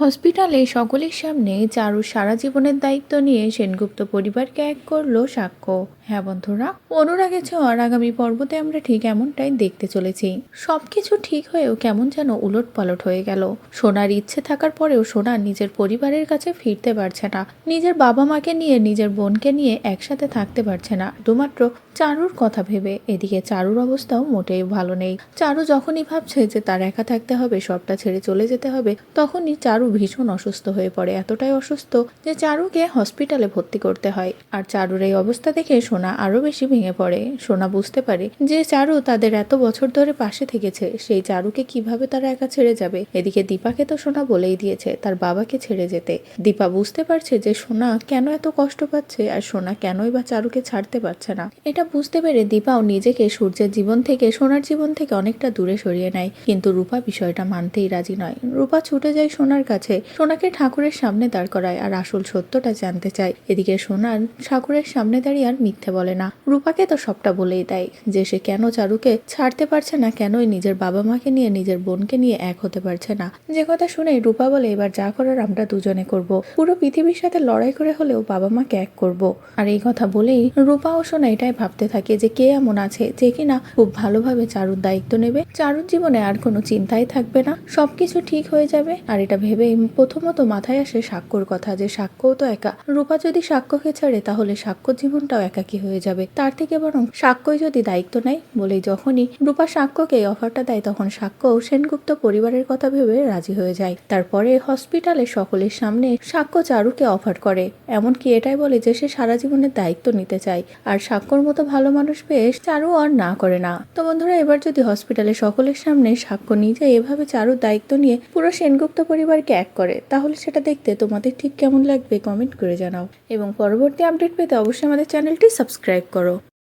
হসপিটালে সকলের সামনে চারু সারা জীবনের দায়িত্ব নিয়ে সেনগুপ্ত পরিবারকে এক করল সাক্ষ্য। হ্যাঁ বন্ধুরা, অনুরাগে ছোঁয়ার আগামী পর্বতে আমরা ঠিক এমনটাই দেখতে চলেছি। সবকিছু ঠিক হয়েও কেমন যেন উলট পালট হয়ে গেল। সোনার ইচ্ছে থাকার পরেও সোনা নিজের পরিবারের কাছে ফিরতে পারছে না। নিজের বাবা মাকে নিয়ে, নিজের বোনকে নিয়ে একসাথে থাকতে পারছে না। শুধুমাত্র চারুর কথা ভেবে, এদিকে চারুর অবস্থাও মোটেই ভালো নেই। চারু যখনই ভাবছে যে তার একা থাকতে হবে, সবটা ছেড়ে চলে যেতে হবে, তখনই চারু ভীষণ অসুস্থ হয়ে পড়ে। এতটাই অসুস্থ যে চারুকে হসপিটালে ভর্তি করতে হয়। আর চারুর এই অবস্থা দেখে সোনা আরও বেশি ভেঙে পড়ে। সোনা বুঝতে পারে যে চারু তাদের এত বছর ধরে পাশে থেকেছে। সেই চারুকে কীভাবে তারা একা ছেড়ে যাবে? এদিকে দীপাকে তো সোনা বলেই দিয়েছে তার বাবাকে ছেড়ে যেতে। দীপা বুঝতে পারছে যে সোনা কেন এত কষ্ট পাচ্ছে আর সোনা কেনই বা চারুকে ছাড়তে পারছে না। এটা বুঝতে পেরে দীপাও নিজেকে সূর্যের জীবন থেকে, সোনার জীবন থেকে অনেকটা দূরে সরিয়ে নেয়। কিন্তু রূপা বিষয়টা মানতেই রাজি নয়। রূপা ছুটে যায় সোনার কাছে। সোনাকে ঠাকুরের সামনে দাঁড় করায় আর আসল সত্যটা জানতে চায়। এদিকে সোনার ঠাকুরের সামনে দাঁড়িয়ে আর মিথ্যে বলে না। রূপাকে তো সবটা বলেই দেয় যে সে কেন চারুকে ছাড়তে পারছে না, কেনই নিজের বাবা মাকে নিয়ে নিজের বোনকে নিয়ে এক হতে পারছে না। যে কথা শুনে রূপা বলে, এবার যা করার আমরা দুজনে করব। পুরো পৃথিবীর সাথে লড়াই করে হলেও বাবা মাকে এক করব। আর এই কথা বলেই রূপা ও সোনা এটাই ভাবতে থাকে যে কে এমন আছে যে কিনা খুব ভালোভাবে চারুর দায়িত্ব নেবে। চারুর জীবনে আর কোনো চিন্তাই থাকবে না। সবকিছু ঠিক হয়ে যাবে। আর এটা ভেবেই প্রথমত মাথায় আসে সাক্ষ্যর কথা যে সাক্ষ্যও তো একা। রূপা যদি সাক্ষ্যকে ছাড়ে, তাহলে সাক্ষ্য জীবনটাও একাকী হয়ে যাবে। তার থেকে বরং সাক্ষ্যই যদি দায়িত্ব নেয় বলেই যখনই রূপা সাক্ষ্যকে অফারটা দেয়, তখন সাক্ষ্য সেনগুপ্ত পরিবারের কথা ভেবে রাজি হয়ে যায়। তারপরে হসপিটালে সকলের সামনে সাক্ষ্য চারুকে অফার করে। এমনকি এটাই বলে যে সে সারা জীবনের দায়িত্ব নিতে চায়। আর সাক্ষ্যর মতো ভালো মানুষ পেয়ে চারু আর না করে না। তো বন্ধুরা, এবার যদি হসপিটালে সকলের সামনে সাক্ষ্য নিজে এভাবে চারুর দায়িত্ব নিয়ে পুরো সেনগুপ্ত পরিবারকে এক করে, তাহলে সেটা দেখতে তোমাদের ঠিক কেমন লাগবে? কমেন্ট করে জানাও। এবং পরবর্তী আপডেট পেতে অবশ্যই আমাদের চ্যানেলটি সাবস্ক্রাইব করো।